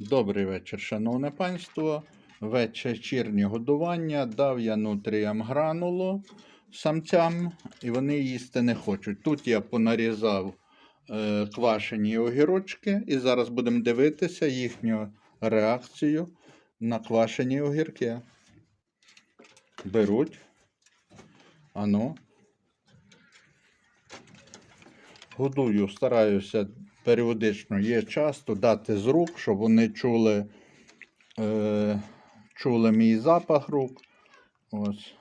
Добрий вечір, шановне панство. Вечірнє годування. Дав я нутріям гранулу самцям, і вони їсти не хочуть. Тут я понарізав е, квашені огірочки, і зараз будемо дивитися їхню реакцію на квашені огірки. Беруть. Ану. Годую, стараюся періодично є часто дати з рук, щоб вони чули, е, чули мій запах рук. Ось.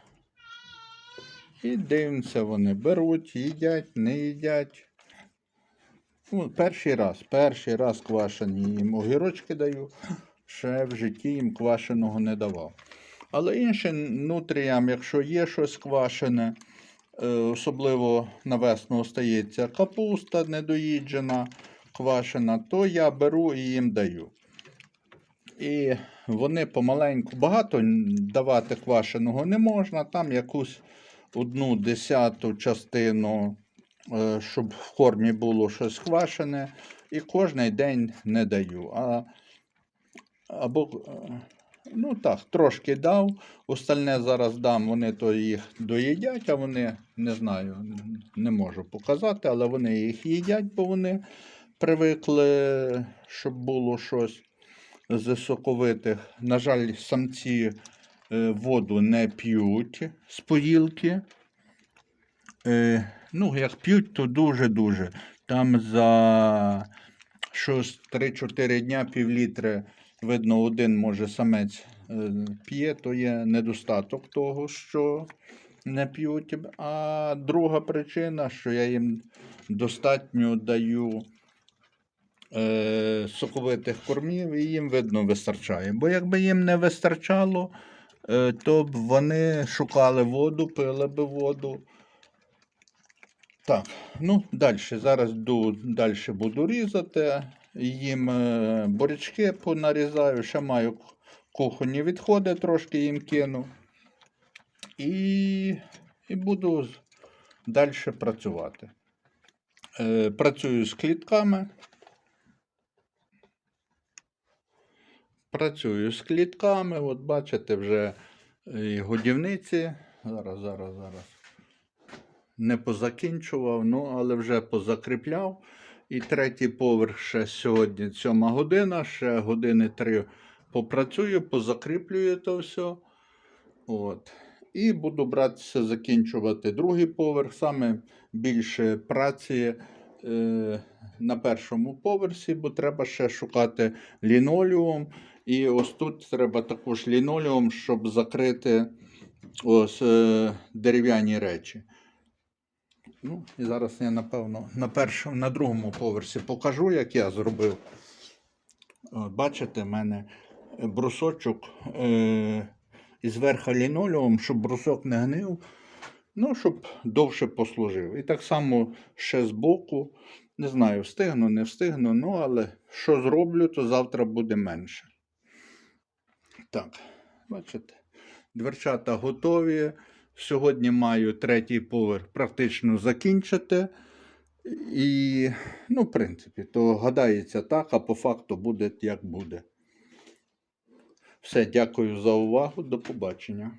І дивимося, вони беруть, їдять, не їдять. Ну, перший раз, перший раз квашені їм огірочки даю. Ще в житті їм квашеного не давав. Але іншим нутріям, якщо є щось квашене, е, особливо на весну остається капуста недоїджена, квашена, то я беру і їм даю. І вони помаленьку багато давати квашеного не можна, там якусь одну десяту частину, е, щоб в кормі було щось квашене, і кожний день не даю. А, або, е, ну так, трошки дав, остальне зараз дам, вони то їх доїдять, а вони не знаю, не можу показати, але вони їх їдять, бо вони привикли, щоб було щось з соковитих. На жаль, самці е, воду не п'ють з поїлки. Е, ну, як п'ють, то дуже-дуже. Там за щось 3-4 дня півлітри, видно, один може самець е, п'є, то є недостаток того, що не п'ють. А друга причина, що я їм достатньо даю е, соковитих кормів, і їм видно вистачає. Бо якби їм не вистачало, е, то б вони шукали воду, пили б воду. Так, ну далі. Зараз далі буду різати. Їм е, борячки понарізаю, ще маю кухонні відходи, трошки їм кину. І, і буду далі працювати. Е, працюю з клітками. Працюю з клітками. От бачите, вже і годівниці. Зараз, зараз, зараз. Не позакінчував, ну, але вже позакріпляв. І третій поверх ще сьогодні, сьома година, ще години три попрацюю, позакріплюю то все. От. І буду братися закінчувати другий поверх. Саме більше праці е, на першому поверсі, бо треба ще шукати лінолеум. І ось тут треба також лінолеум, щоб закрити ось е, дерев'яні речі. Ну, і зараз я, напевно, на першому, на другому поверсі покажу, як я зробив. Бачите, в мене брусочок е, із верха лінолеум, щоб брусок не гнив, ну, щоб довше послужив. І так само ще з боку. Не знаю, встигну, не встигну, ну, але що зроблю, то завтра буде менше. Так, бачите, дверчата готові. Сьогодні маю третій поверх практично закінчити. І, ну, в принципі, то гадається так, а по факту буде як буде. Все, дякую за увагу. До побачення.